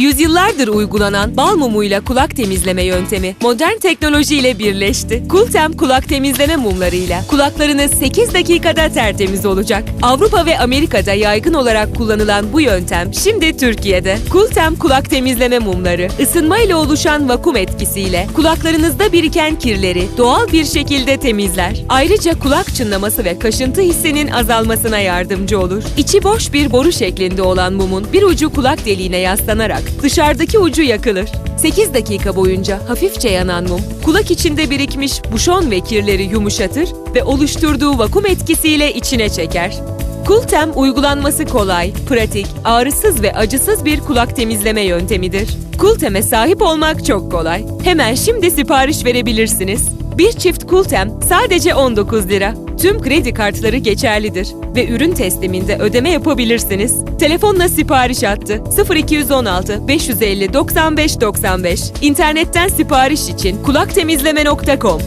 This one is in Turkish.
Yüzyıllardır uygulanan bal mumuyla kulak temizleme yöntemi modern teknolojiyle birleşti. Kultem kulak temizleme mumlarıyla kulaklarınız 8 dakikada tertemiz olacak. Avrupa ve Amerika'da yaygın olarak kullanılan bu yöntem şimdi Türkiye'de. Kultem kulak temizleme mumları ısınmayla oluşan vakum etkisiyle kulaklarınızda biriken kirleri doğal bir şekilde temizler. Ayrıca kulak çınlaması ve kaşıntı hissinin azalmasına yardımcı olur. İçi boş bir boru şeklinde olan mumun bir ucu kulak deliğine yaslanarak dışarıdaki ucu yakılır. 8 dakika boyunca hafifçe yanan mum, kulak içinde birikmiş buşon ve kirleri yumuşatır ve oluşturduğu vakum etkisiyle içine çeker. Kultem uygulanması kolay, pratik, ağrısız ve acısız bir kulak temizleme yöntemidir. Kultem'e sahip olmak çok kolay. Hemen şimdi sipariş verebilirsiniz. Bir çift Kultem sadece 19 lira. Tüm kredi kartları geçerlidir ve ürün tesliminde ödeme yapabilirsiniz. Telefonla sipariş attı. 0216 550 95 95. İnternetten sipariş için kulaktemizleme.com